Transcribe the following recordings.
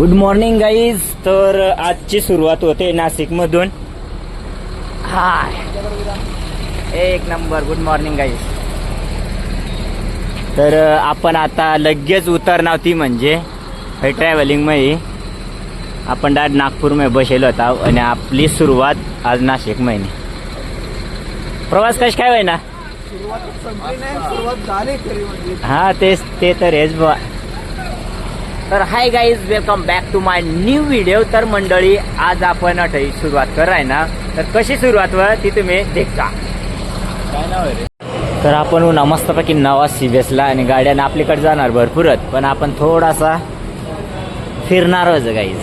Good morning guys तर आजची सुरुवात होते नाशिकमधून. हाय. एक नंबर. गुड मॉर्निंग गाईज तर आपण आता लगेच उतरणार ती म्हणजे हे ट्रॅव्हलिंगमध्ये आपण डायरेक्ट नागपूरमध्ये बसेलो होता आणि आपली सुरुवात आज नाशिक महिने प्रवास कश काय होईना? म्हणजे. हा तेच ते तर हेच बा तर hi guys welcome back to my new video तर मंडळी आज आपण अठई सुरुवात कराय ना? तर कशी सुरुवात व ती तुम्ही देखता. तर आपण उन्हा मस्तपैकी नवा सिबेसला आणि गाड्यानं आपल्याकडे जाणार भरपूरच पण आपण थोडासा फिरणारच गाईज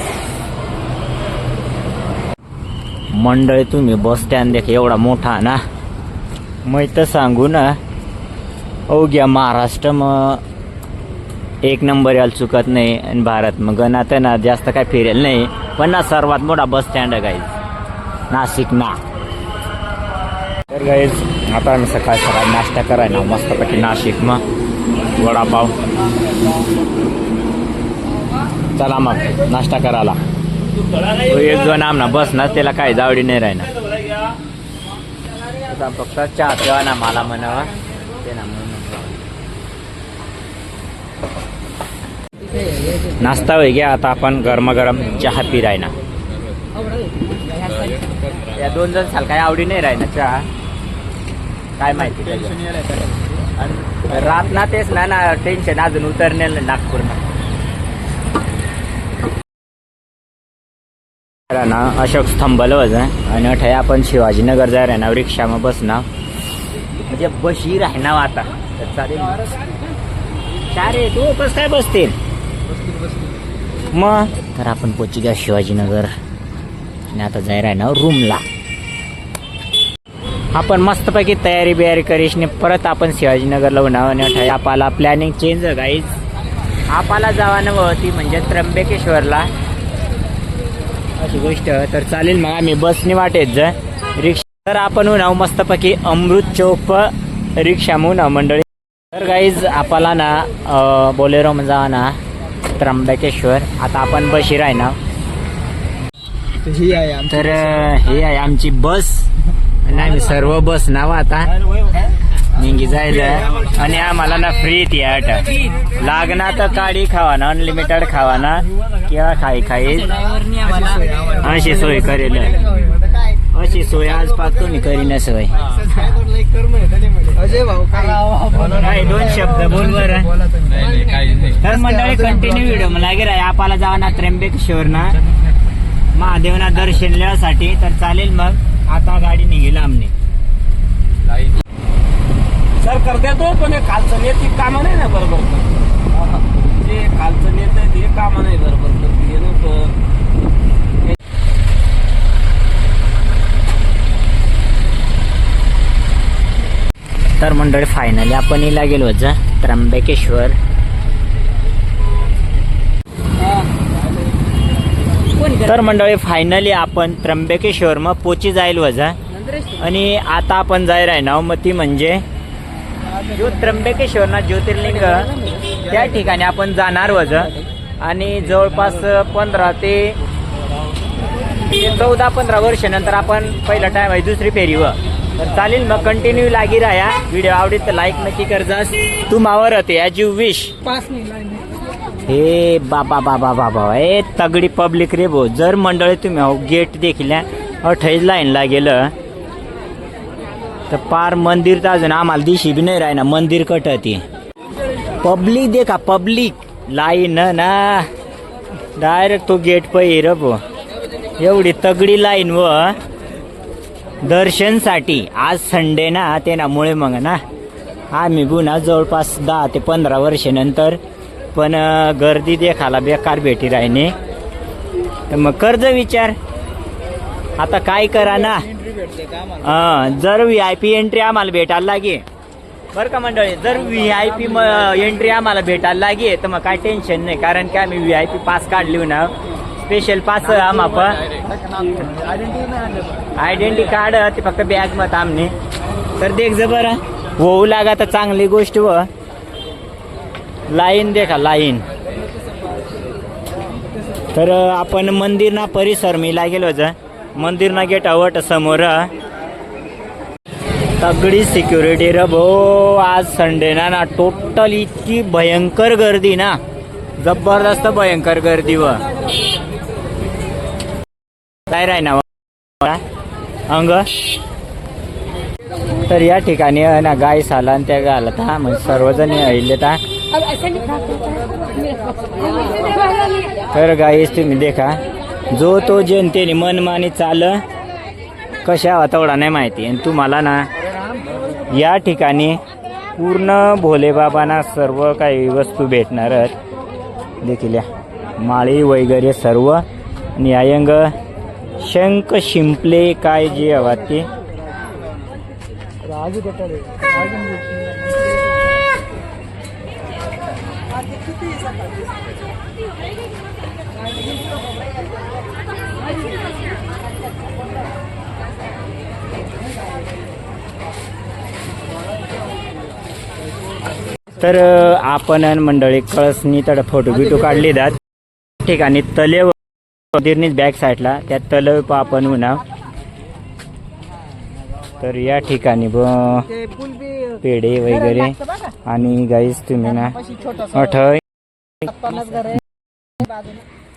मंडळी तुम्ही बस स्टँड देख एवढा मोठा ना? मग तर सांगू ना अवघ्या महाराष्ट्र मग एक नंबर यायला चुकत नाही आणि भारत. मग गणात ना जास्त काय फिरेल नाही. पण ना सर्वात मोठा बस स्टँड आहे गाईज नाशिक ना. तर गाईज आता आम्ही सकाळी सकाळी नाश्ता करायला मस्तपैकी नाशिक मग. वडापाव. चला मग नाश्ता करायला. तो एक जण आमना बस ना त्याला काय जावडी नाही राहणार आता फक्त चहा ठेवा ना मला म्हणावा. ते ना म्हणून नाश्ता होई गया आता आपण गरमागरम चहा पी राहिना. या दोन जण साल काय आवडी नाही राहिना चहा. काय माहिती रात ना तेच ना ना टेन्शन अजून उतरणे नागपूर ना अशोक स्तंभल वज आणि अठे आपण शिवाजीनगर जाय राहणार म्हणजे बस ना म्हणजे बशी राहणार आता. चालेल चार आहे तू कस काय बसतील मग तर आपण पोची घ्या शिवाजीनगर. आणि आता जाहीर आहे ना रूमला. आपण मस्तपैकी तयारी बियारी करीशने परत आपण शिवाजीनगरला उन्हावाने आणि आपला प्लॅनिंग चेंज गाईज आपला जावा ती म्हणजे त्र्यंबकेश्वरला. अशी गोष्ट तर चालेल मग आम्ही बसने वाटेत जा. रिक्षा तर आपण उन्हाव मस्तपैकी अमृत चौक रिक्षा म्हणून मंडळी. तर गाईज आपला ना बोलेरो म्हणजे ना. त्र्यंबकेश्वर. आता आपण बशीर आहे ना? ही आहे तर हे आहे आमची बस. आम्ही सर्व बस नाव आता. निंगी जायला आणि आम्हाला ना फ्री ती आट लागना तर काडी खावा ना अनलिमिटेड खावा ना. किंवा खाई खाई अशी सोय करेल. अशी सोय आज पाक तुम्ही करीन सोय अजय भाऊ काय दोन शब्द बोल बरं. तर मंडळी कंटिन्यू व्हिडिओ मला गेला आपल्याला जावा ना त्र्यंबकेश्वर ना. महादेवना दर्शन लिहासाठी तर चालेल मग. आता गाडी निघेल आमने. सर करते तो पण हे खालचं नेत ती कामं नाही ना बरोबर. जे खालचं नेत आहे ते कामं नाही बरोबर. करते हे नको. तर मंडळी फायनली आपण इला गेलो होतं त्र्यंबकेश्वर. तर मंडळी फायनली आपण त्र्यंबकेश्वर मग पोची जाईल वजा. आणि आता आपण जाय ना मग ती म्हणजे जो त्र्यंबकेश्वर ना ज्योतिर्लिंग त्या ठिकाणी आपण जाणार वज. आणि जवळपास पंधरा ते चौदा पंधरा वर्षानंतर आपण पहिला टाइम आहे दुसरी फेरी व. तर चालेल मग कंटिन्यू लागी राहा. व्हिडिओ आवडीत तर लाईक नक्की कर जास तू मावर होते ॲज यू विश हे बाबा बाबा बाबा ए तगडी पब्लिक रे भो जर मंडळी तुम्ही अहो गेट देखील अठ्ठावीस लाईनला गेलं. तर पार मंदिर तर अजून आम्हाला दिशी बी नाही राहिना. मंदिर कट ती पब्लिक देखा पब्लिक लाईन ना डायरेक्ट तो गेट पहिर भो एवढी तगडी लाईन व. दर्शनसाठी. आज संडे ना ते ना मुळे मग ना आम्ही पुन्हा जवळपास दहा ते पंधरा वर्षानंतर पण गर्दी देखाला बेकार भेटी राहिने तर मग कर्ज विचार. आता काय करा ना? जर व्ही आय पी एंट्री आम्हाला भेटायला लागे बरं का मंडळी? जर व्ही आय पी एंट्री आम्हाला भेटायला लागे तर मग काय टेन्शन नाही. कारण की आम्ही व्ही आय पी पास काढली ना स्पेशल पास आम आपण आयडेंटिटी कार्ड ते फक्त बॅग मत आमने. तर देख जा बरं होऊ लागा तर चांगली गोष्ट व. लाईन देखा लाईन तर आपण मंदिरना परिसर मिला गेलो होतं. मंदिरना गेट आवट समोर तगडी सिक्युरिटी र भो. आज संडे ना ना टोटल इतकी भयंकर गर्दी ना. जबरदस्त भयंकर गर्दी व. काय राही ना हो. अंग. तर या ठिकाणी ना गाय साला आणि त्या घालत हा म्हणजे सर्वजण अहिले तर गाईस तुम्ही देखा जो तो जनतेने मनमानी चाल कशा तेवढा नाही माहिती? आणि तुम्हाला ना या ठिकाणी पूर्ण भोलेबाबांना सर्व काही वस्तू भेटणार देखील या. माळी वगैरे सर्व. आणि अयंग शंख शिंपले काय जे हवा ते. तर आपण मंडळी कळसनी तर फोटो बिटो काढले जात ठिकाणी तलेव मंदिरनीच बॅक साईडला त्या तलेव आपण उन्हा तर या ठिकाणी ब पेढे वगैरे. आणि गाईस तुम्ही ना अठय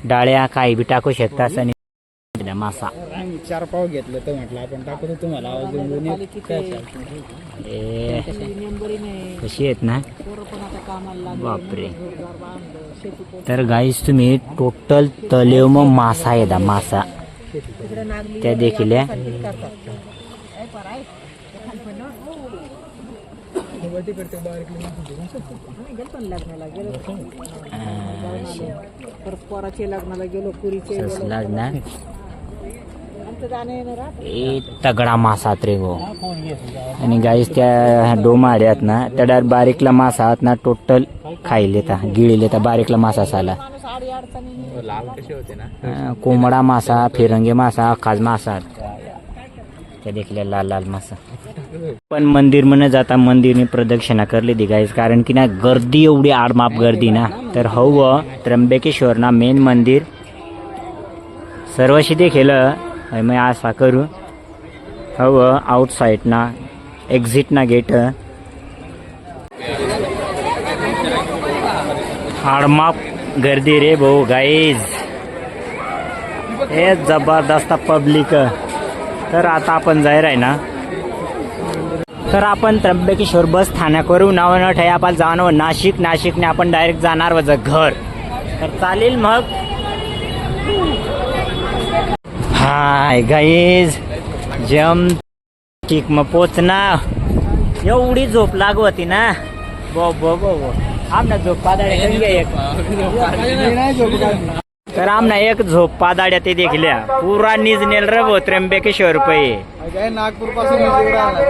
डाळ्या काही बी टाकू शकता आणि मासा. आम्ही चार पाव घेतलं तर म्हटलं आपण टाकतो तुम्हाला. आवाज देऊन कशी आहेत ना? बापरे. तर गाईस तुम्ही टोटल तलेव मग मासा आहे दा मासा. त्या देखील आहे. पोराचे लग्नाला गेलो पुरीचे ससला ना आमचं जाणं येणं राहत ए तगडा मासा रे गो. आणि गाईस त्या डोमाड्यात आहेत ना त्या बारीकला मासा आहात ना टोटल खाईल ता गिळले ता बारीकला मासा साला. कोंबडा मासा फिरंगे मासा खाज मासा त्या देखील लाल लाल मासा. पण मंदिर म्हण जाता मंदिरने प्रदक्षिणा करली ती गाईस कारण की ना गर्दी एवढी आडमाप गर्दी ना. तर हव त्र्यंबकेश्वर ना मेन मंदिर. सर्वशी देखील मग असा करू हो, हव आउटसाईड ना एक्झिट ना गेट आडमाप गर्दी रे भाऊ गाईज हे जबरदस्त पब्लिक तर आता आपण जाहीर आहे ना? तर आपण त्र्यंबकेश्वर बस स्थानकवरून नाव न ठे आपण जाणार नाशिक नाशिकने आपण डायरेक्ट जाणार वजा घर. तर चालेल मग. हाय गाईज जम ठीक मग पोचना एवढी झोप लागू होती ना बो बो बो बो आमना झोप पादाडे एक तर आमना एक झोप पादाड्या ते देखल्या पुरा निज नेल रे भो त्र्यंबकेश्वर पै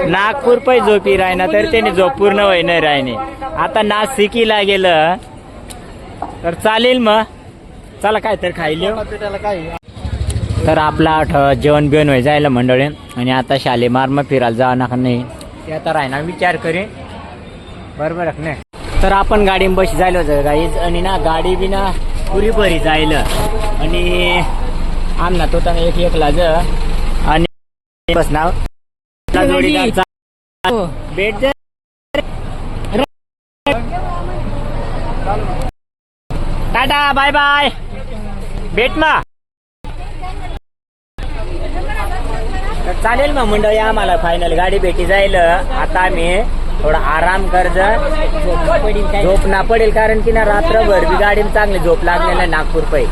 नागपूर पै झोपी राहिना तर त्याने झोप पूर्ण होई नाही राहिने आता नाशिकीला गेलं तर चालेल मग चला काय तर खायला पेटायला काय तर आपला आठ जेवण बिवण व्हाय जायला मंडळी. आणि आता शालेमार मग फिरायला जावं नका नाही. ते आता राहिना विचार करे बरोबर नाही? तर आपण गाडी बस जायला होतं गाईज? आणि ना गाडी बी ना पुरी भरी जायला. आणि आमना तो तर एक एकला ज. आणि बस नाव जोडीदारचा भेट टाटा बाय बाय. भेट मा तर चालेल मग मंडळी आम्हाला फायनल गाडी भेटी जाईल. आता आम्ही थोडा आराम कर्ज झोप ना पडेल कारण की ना रात्रभर बी गाडी चांगली झोप लागलेला नागपूर पै.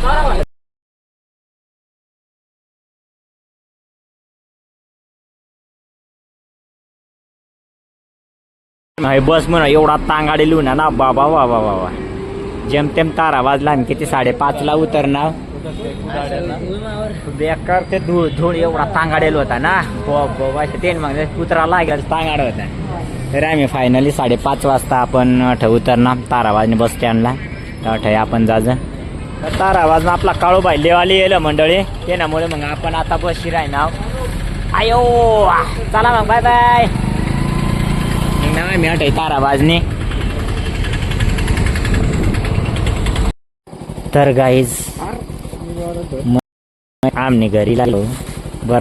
बस म्हणा एवढा तांगाडी लिहून ना बाबा बाबा बाबा जेमतेम तारा वाजला आणि किती साडेपाचला उतरणार? बेकार ते धूळ धूळ एवढा तांगाडेल होता ना. बाबा ते मग कुत्रा लागेल तांगाड होता. तर आम्ही फायनली साडेपाच वाजता आपण अठ उतरणार तारावाजने बस स्टँडला तर अठ आपण जाज. तर तारावाजनं आपला काळूबाई लेवाली येलं मंडळी. त्यामुळे मग आपण आता बसशी राहणार. आयो चला मग बाय बाय ना मी अठ तारावाजने तर गाईज वावरात आमने घरी लागलो.